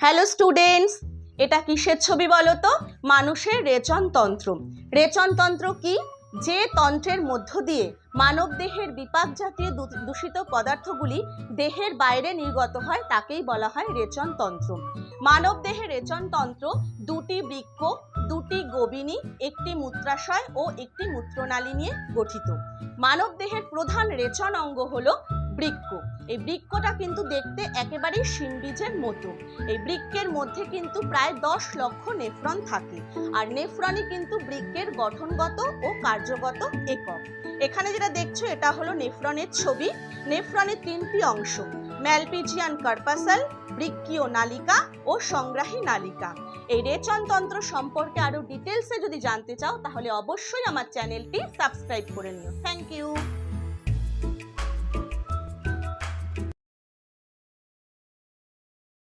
Hello students এটা কিসের ছবি বলো তো? মানুষের রেচনতন্ত্র রেচনতন্ত্র কি? যে তন্ত্রের মধ্য দিয়ে মানব দেহের বিপাক জাতীয় দূষিত পদার্থগুলি দেহের বাইরে নির্গত হয়, তাকেই বলা হয় রেচনতন্ত্র মানব দেহের রেচনতন্ত্র দুটি বৃক্ক দুটি গোবিনী, একটি মূত্রাশয় ও একটি মূত্রনালী নিয়ে গঠিত। মানব দেহের প্রধান রেচন অঙ্গ হলো বৃক্ক এই বৃক্ষটা কিন্তু দেখতে একেবারেই শিনবীজের মতো। এই বৃক্ষের মধ্যে কিন্তু প্রায় দশ লক্ষ নেফ্রন থাকে। আর নেফ্রনই কিন্তু বৃক্ষের গঠনগত ও কার্যগত একক। এখানে যেটা দেখছ, এটা হলো নেফ্রনের ছবি। নেফ্রনের তিনটি অংশ, ম্যালপিজিয়ান কার্পাসাল বৃক্কীয় নালিকা ও সংগ্রাহী নালিকা। এই রেচনতন্ত্র সম্পর্কে আরও ডিটেলসে যদি জানতে চাও, তাহলে অবশ্যই আমার চ্যানেলটি সাবস্ক্রাইব করে নিও। Thank you